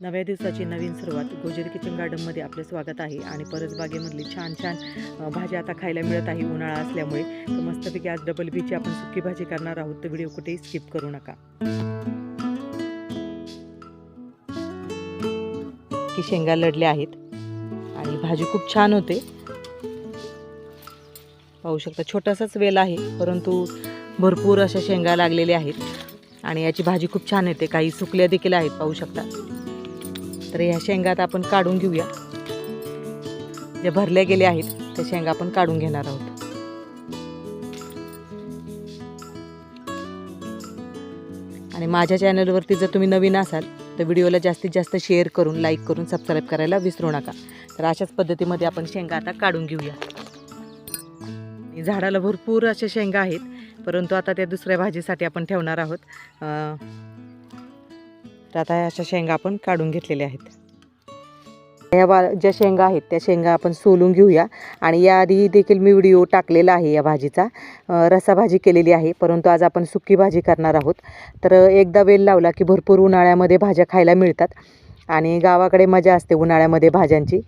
नव्या दिवसाची नवीन सुरुवात. गोजेरी किचन गार्डनमध्ये आपलं स्वागत आहे. आणि परसबागेमधली छान छान भाज्या आता खायला मिळत आहे उन्हाळा असल्यामुळे. तर मस्तपैकी आज डबल बीची आपण सुकी भाजी करणार आहोत. तर व्हिडिओ कुठेही स्किप करू नका. की शेंगा लढल्या आहेत. आणि भाजी खूप छान होते. पाहू शकता छोटासाच वेल आहे. परंतु भरपूर अशा शेंगा लागलेल्या आहेत. आणि याची भाजी खूप छान येते. काही सुकल्या देखील आहेत. पाहू शकता. तर ह्या शेंगा आता आपण काढून घेऊया. ज्या भरल्या गेल्या आहेत त्या शेंगा आपण काढून घेणार आहोत. आणि माझ्या चॅनलवरती जर तुम्ही नवीन असाल तर व्हिडिओला जास्तीत जास्त शेअर करून लाईक करून सबस्क्राईब करायला विसरू नका. तर अशाच पद्धतीमध्ये आपण शेंगा आता काढून घेऊया. झाडाला भरपूर अशा शेंगा आहेत परंतु आता त्या दुसऱ्या भाजीसाठी आपण ठेवणार आहोत. तर आता अशा शेंगा आपण काढून घेतलेल्या आहेत. या बा ज्या शेंगा आहेत त्या शेंगा आपण सोलून घेऊया. आणि याआधी देखील मी व्हिडिओ टाकलेला आहे या भाजीचा. रसाभाजी केलेली आहे परंतु आज आपण सुकी भाजी करणार आहोत. तर एकदा वेल लावला की भरपूर उन्हाळ्यामध्ये भाज्या खायला मिळतात. आणि गावाकडे मजा असते उन्हाळ्यामध्ये भाज्यांची.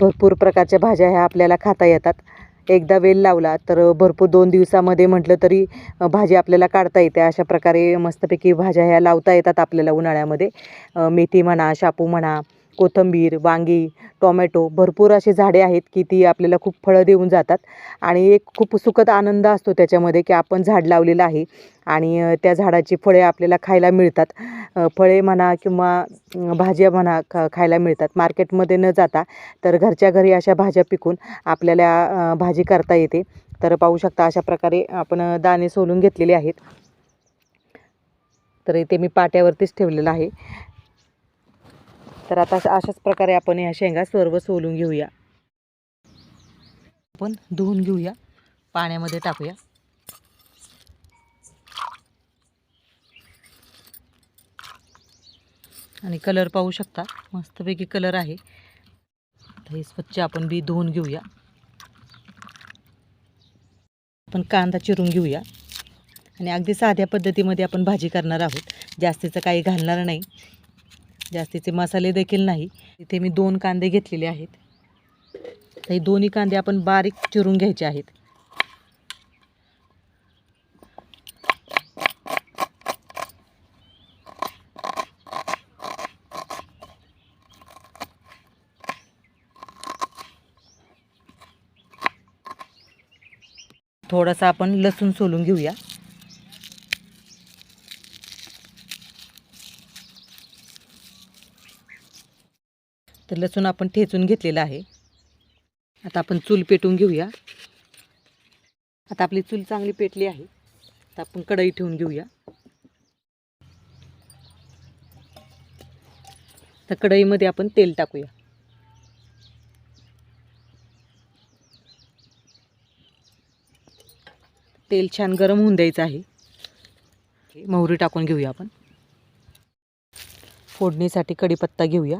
भरपूर प्रकारच्या भाज्या ह्या आपल्याला खाता येतात. एकदा वेल लावला तर भरपूर दोन दिवसामध्ये म्हटलं तरी भाजी आपल्याला काढता येते अशा प्रकारे मस्तपैकी भाज्या ह्या लावता येतात आपल्याला उन्हाळ्यामध्ये. मेथी म्हणा शापू म्हणा कोथिंबीर वांगी टोमॅटो भरपूर असे झाडे आहेत की ती आपल्याला खूप फळं देऊन जातात. आणि एक खूप सुखद आनंद असतो त्याच्यामध्ये की आपण झाड लावलेलं आहे आणि त्या झाडाची फळे आपल्याला खायला मिळतात. फळे म्हणा किंवा भाज्या म्हणा ख खायला मिळतात. मार्केटमध्ये न जाता तर घरच्या घरी अशा भाज्या पिकून आपल्याला भाजी करता येते. तर पाहू शकता अशा प्रकारे आपण दाणे सोलून घेतलेले आहेत. तर इथे मी पाट्यावरतीच ठेवलेलं आहे. तर आता अशाच प्रकारे आपण ह्या शेंगा सर्व सोलून घेऊया. आपण धुवून घेऊया. पाण्यामध्ये टाकूया. आणि कलर पाहू शकता. मस्तपैकी कलर आहे. हे स्वच्छ आपण बी धुवून घेऊया. आपण कांदा चिरून घेऊया. आणि अगदी साध्या पद्धतीमध्ये आपण भाजी करणार आहोत. जास्तीचं काही घालणार नाही. जास्तीचे मसाले देखील नाही. इथे मी दोन कांदे घेतलेले आहेत. तर हे दोन्ही कांदे आपण बारीक चिरून घ्यायचे आहेत. थोडासा आपण लसूण सोलून घेऊया. तर लसूण आपण ठेचून घेतलेला आहे. आता आपण चूल पेटून घेऊया. आता आपली चूल चांगली पेटली आहे. आता आपण कढई ठेवून घेऊया. तर कढईमध्ये आपण तेल टाकूया. तेल छान गरम होऊन द्यायचं आहे. मोहरी टाकून घेऊया आपण. फोडणीसाठी कढीपत्ता घेऊया.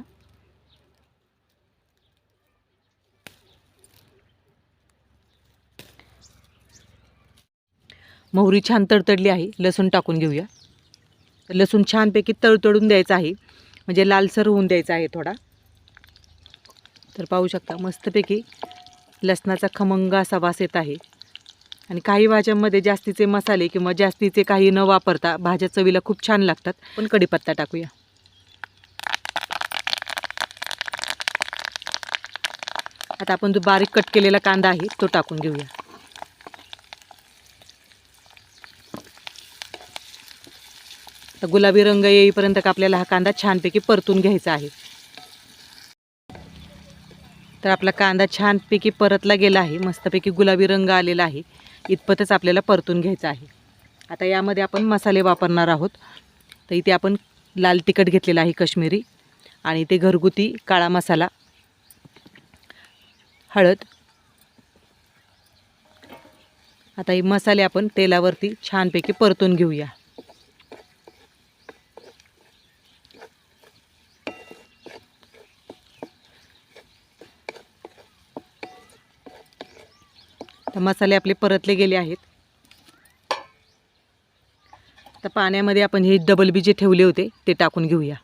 मोहरी छान तडतडली आहे. लसूण टाकून घेऊया. लसूण छानपैकी तळतळून द्यायचा आहे. म्हणजे लालसर होऊन द्यायचा आहे थोडा. तर पाहू शकता मस्तपैकी लसणाचा खमंग असा वास येत आहे. आणि काही भाज्यांमध्ये जास्तीचे मसाले किंवा जास्तीचे काही न वापरता भाज्या चवीला खूप छान लागतात. पण कढीपत्ता टाकूया. आता आपण जो बारीक कट केलेला कांदा आहे तो टाकून घेऊया. तर गुलाबी रंग येईपर्यंत आपल्याला हा कांदा छानपैकी परतून घ्यायचा आहे. तर आपला कांदा छानपैकी परतला गेला आहे. मस्तपैकी गुलाबी रंग आलेला आहे. इतपतच आपल्याला परतून घ्यायचं आहे. आता यामध्ये आपण मसाले वापरणार आहोत. तर इथे आपण लाल तिखट घेतलेला आहे कश्मीरी. आणि ते घरगुती काळा मसाला हळद. आता हे मसाले आपण तेलावरती छानपैकी परतून घेऊया. मसाले आपले परतले गेले आहेत. आता पाण्यामध्ये आपण हे डबल बी जे ठेवले होते ते टाकून घेऊया.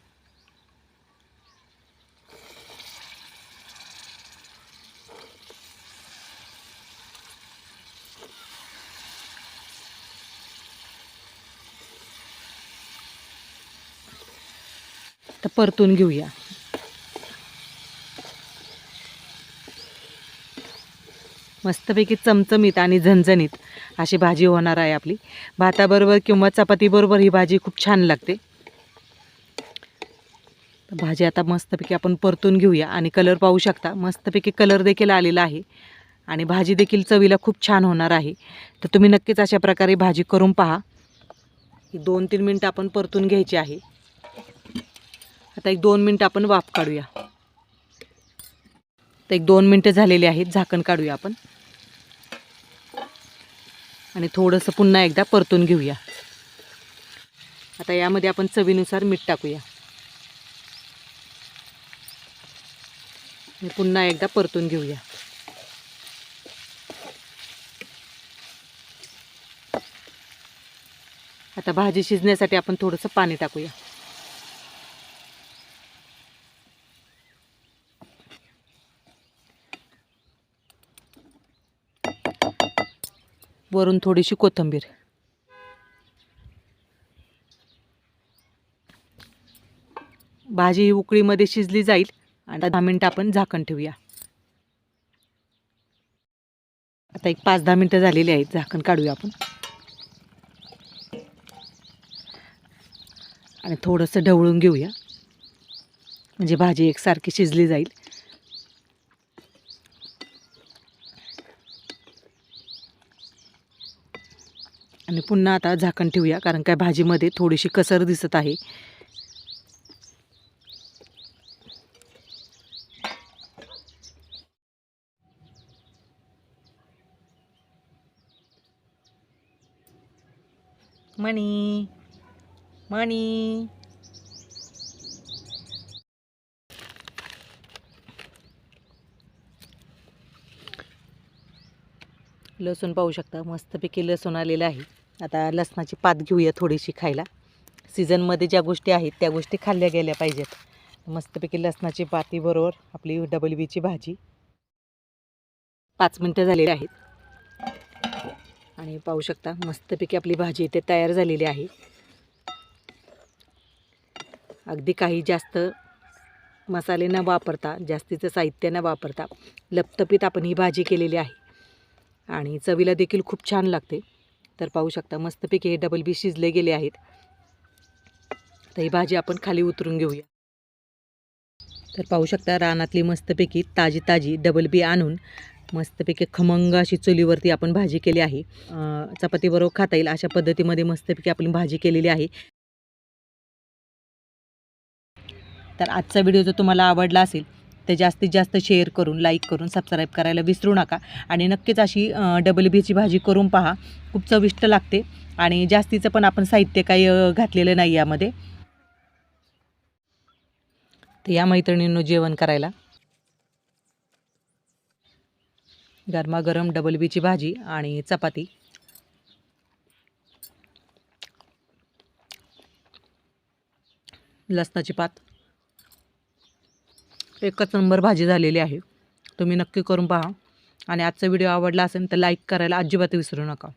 तर परतून घेऊया. मस्तपैकी चमचमीत आणि झणझणीत अशी भाजी होणार आहे आपली. भाताबरोबर किंवा चपातीबरोबर ही भाजी खूप छान लागते. भाजी आता मस्तपैकी आपण परतून घेऊया आणि कलर पाहू शकता. मस्तपैकी कलर देखील आलेला आहे आणि भाजी देखील चवीला खूप छान होणार आहे. तर तुम्ही नक्कीच अशा प्रकारे भाजी करून पहा. ही दोन तीन मिनटं आपण परतून घ्यायची आहे. आता एक दोन मिनटं आपण वाफ काढूया. तर एक दोन मिनटं झालेली आहेत झाकण काढूया आपण. आणि थोडंसं पुन्हा एकदा परतून घेऊया. आता यामध्ये आपण चवीनुसार मीठ टाकूया. पुन्हा एकदा परतून घेऊया. आता भाजी शिजण्यासाठी आपण थोडंसं पाणी टाकूया. वरून थोडीशी कोथिंबीर. भाजी ही उकळीमध्ये शिजली जाईल आणि दहा मिनटं आपण झाकण ठेवूया. आता एक पाच दहा मिनटं झालेली आहेत झाकण काढूया आपण. आणि थोडंसं ढवळून घेऊया. म्हणजे भाजी एकसारखी शिजली जाईल आणि पुन्हा आता झाकण ठेवूया कारण काय भाजीमध्ये थोडीशी कसर दिसत आहे. मणी मणी. लसूण पाहू शकता मस्तपैकी लसूण आलेलं आहे. आता लसणाची पात घेऊया थोडीशी खायला. सीझनमध्ये ज्या गोष्टी आहेत त्या गोष्टी खाल्ल्या गेल्या पाहिजेत. मस्तपैकी लसणाची पातीबरोबर आपली डबल बीची भाजी. पाच मिनटं झालेली आहेत. आणि पाहू शकता मस्तपैकी आपली भाजी इथे तयार झालेली आहे. अगदी काही जास्त मसाले न वापरता जास्तीचं साहित्य न वापरता लपतपीत आपण ही भाजी केलेली आहे. आणि चवीला देखील खूप छान लागते. तर पाहू शकता मस्तपैकी हे डबल बी शिजले गेले आहेत. तर ही भाजी आपण खाली उतरून घेऊया. तर पाहू शकता रानातली मस्तपैकी ताजी ताजी डबल बी आणून मस्तपैकी खमंग अशी चुलीवरती आपण भाजी केली आहे. चपातीबरोबर खाता येईल अशा पद्धतीमध्ये मस्तपैकी आपण भाजी केलेली आहे. तर आजचा व्हिडिओ जर तुम्हाला आवडला असेल तर जास्तीत जास्त शेअर करून लाईक करून सबस्क्राईब करायला विसरू नका. आणि नक्कीच अशी डबल बीची भाजी करून पहा. खूप चविष्ट लागते. आणि जास्तीचं पण आपण साहित्य काही घातलेलं नाही यामध्ये. तर या मैत्रिणींनो जेवण करायला. गरमागरम डबल बीची भाजी आणि चपाती. लसणाची पात. एकच नंबर भाजी झालेली आहे. तुम्ही नक्की करून पहा. आणि आजचा व्हिडिओ आवडला असेल तर लाईक करायला अजिबात विसरू नका.